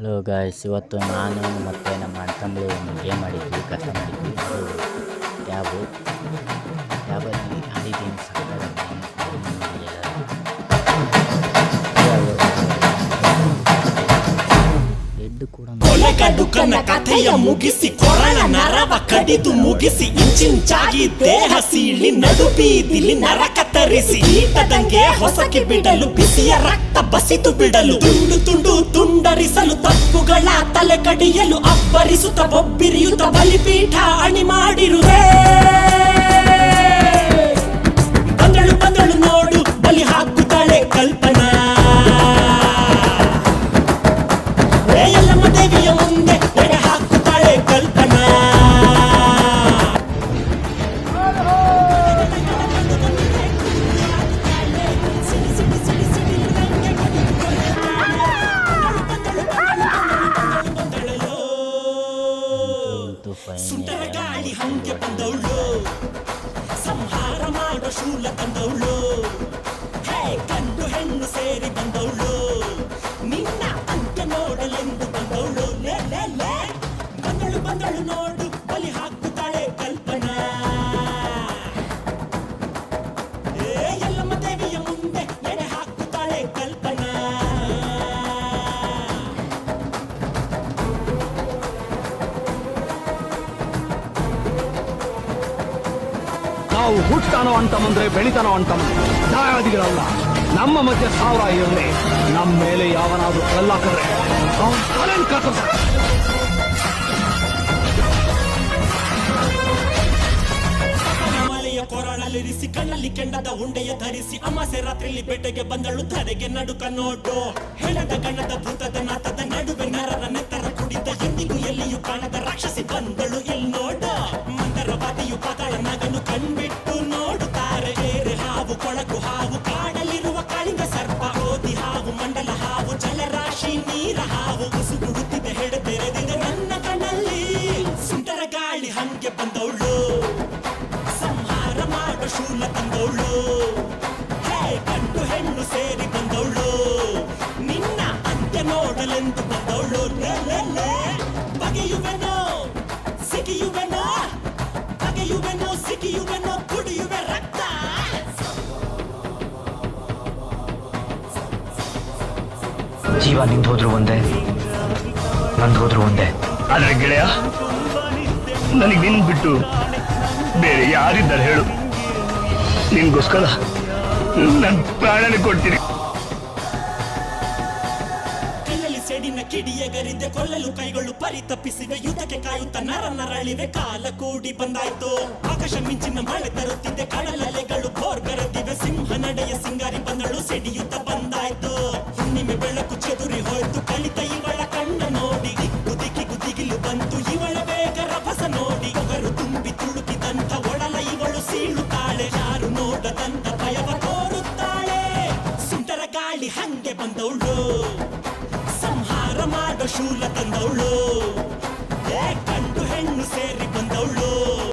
Hello guys ಇವತ್ತು ನಾನು ಮತ್ತು ನಮ್ಮ ಅಣ್ಣ ತಮ್ಮಳು ಒಂದು ಗೇಮ್ ಮಾಡಿದ್ವಿ ಕಷ್ಟ ಮಾಡಿದ್ವಿ. ಅದು ಟ್ಯಾಬು ಟ್ಯಾಬಲ್ಲಿ ಆಡಿದ್ದೀನಿ ರೆಡ್ ಕೊಲೆಗಡುಕನ ಕಥೆಯ ಮುಗಿಸಿ ಕೊರಳ ನರವ ಕಡಿದು ಮುಗಿಸಿ ಇಂಚಿಂಚಾಗಿ ದೇಹ ಸೀಳಿ ನಡು ಬೀದಿಲಿ ನರ ಕತ್ತರಿಸಿ ಕೀಟದಂಗೆ ಹೊಸಕಿ ಬಿಡಲು ಬಿಸಿಯ ರಕ್ತ ಬಸಿದು ಬಿಡಲು ತುಂಡು ತುಂಡು ತುಂಡರಿಸಲು ತಪ್ಪುಗಳ ತಲೆ ಕಡಿಯಲು ಅಬ್ಬರಿಸುತ್ತ ಬೊಬ್ಬಿರಿಯುತ್ತ ಬಲಿಪೀಠ ಅಣಿ ಮಾಡಿರುವೆ. ಸುಂಟರ ಗಾಳಿ ಹಂಗೆ ಬಂದವಳು. ಸಂಹಾರ ಮಾಡೋ ಶೂಲ ತಂದವಳು. ಹೇ ಕಂಡು ಹೆಣ್ಣು ಸೇರಿ ಬಂದವಳು. ನಿನ್ನ ಅಂತ್ಯ ನೋಡಲೆಂದು ಬಂದವಳು. ಲೇ ಲೇ ಲೇ. ಬಂದಳು ಬಂದಳು ನೋಡು. ನಾವು ಹುಟ್ತಾನೋ ಅಂತ ಬಂದ್ರೆ ಬೆಳಿತಾನೋ ಅಂತ ನ್ಯಾಯಾಧಿಗಳಲ್ಲ ನಮ್ಮ ಮಧ್ಯೆ ಸಾವಿರ ಇರಲಿ. ನಮ್ಮ ಮೇಲೆ ಯಾವನಾದ್ರೂ ಕಲ್ಲಾಕಿದ್ರೆ ಅವ್ನ್ ತಲೆನ್ ಕೊರಳಲ್ಲಿರಿಸಿ ಕಣ್ಣಲ್ಲಿ ಕೆಂಡದ ಉಂಡೆಯ ಧರಿಸಿ, ಅಮಾಸೆ ರಾತ್ರಿಯಲ್ಲಿ ಬೇಟೆಗೆ ಬಂದಳು ಧರೆಗೆ ನಡುಕ ನೋಡು. ಹೆಣದ ಕಣ್ಣದ ಭೂತದ ನಾತದ ನಡುವೆ ನರರ ನೆತ್ತರ ಕುಡಿದ ಎಂದಿಗೂ ಎಲ್ಲಿಯೂ ಕಾಣದ ರಾಕ್ಷಸಿ ಬಂದಳು ಹೇ ಗಂಡು ಹೆಣ್ಣು ಸೇರಿ ಬಂದವಳು. ನಿನ್ನ ಅಂತ್ಯ ನೋಡಲೆಂದು ಬಂದವಳು. ಬಗೆಯುವೆನೋ ಸಿಗಿಯುವೆನೋ ಬಗೆಯುವೆನೋ ಸಿಗಿಯುವೆನೋ ಕುಡಿಯುವೆ ರಕ್ತ. ಜೀವ ನಿಂದು ಹೋದ್ರು ಒಂದೇ ನಂದು ಹೋದ್ರು ಒಂದೇ. ಆದ್ರೆ ಗೆಳೆಯ ನನಗೆ ನಿನ್ ಬಿಟ್ಟು ಬೇರೆ ಯಾರಿದ್ದಾರೆ ಹೇಳು. ನಿನ್ಗೋಸ್ಕರ ನನ್ ಪ್ರಾಣನೇ ಕೊಡ್ತೀನಿ. ಸೆಡಿನ ಕಿಡಿಯಗರಿದೆ ಕೊಲ್ಲಲು ಕೈಗಳು ಪರಿತಪ್ಪಿಸಿವೆ ಯುದ್ಧಕ್ಕೆ ಕಾಯುತ್ತ ನರ ನರಳಿವೆ ಕಾಲ ಕೂಡಿ ಬಂದಾಯ್ತು. ಆಕಾಶ ಮಿಂಚಿನ ಮಳೆ ತರುತ್ತಿದೆ. ಕಡಲಲೆಗಳು ಬೋರ್ಗರೆದಿವೆ ಸಿಂಹ ನಡೆಯ ಸಿಂಗಾರಿ ಬಂದಳು. ಸಿಡಿಯುತ್ತ ಸಿಗದಂತ ಭಯವ ತೋರುತ್ತಾಳೆ. ಸುಂಟರ ಗಾಳಿ ಹಂಗೆ ಬಂದವಳು. ಸಂಹಾರ ಮಾಡೋ ಶೂಲ ತಂದವಳು. ಏ ಗಂಡು ಹೆಣ್ಣು ಸೇರಿ ಬಂದವಳು.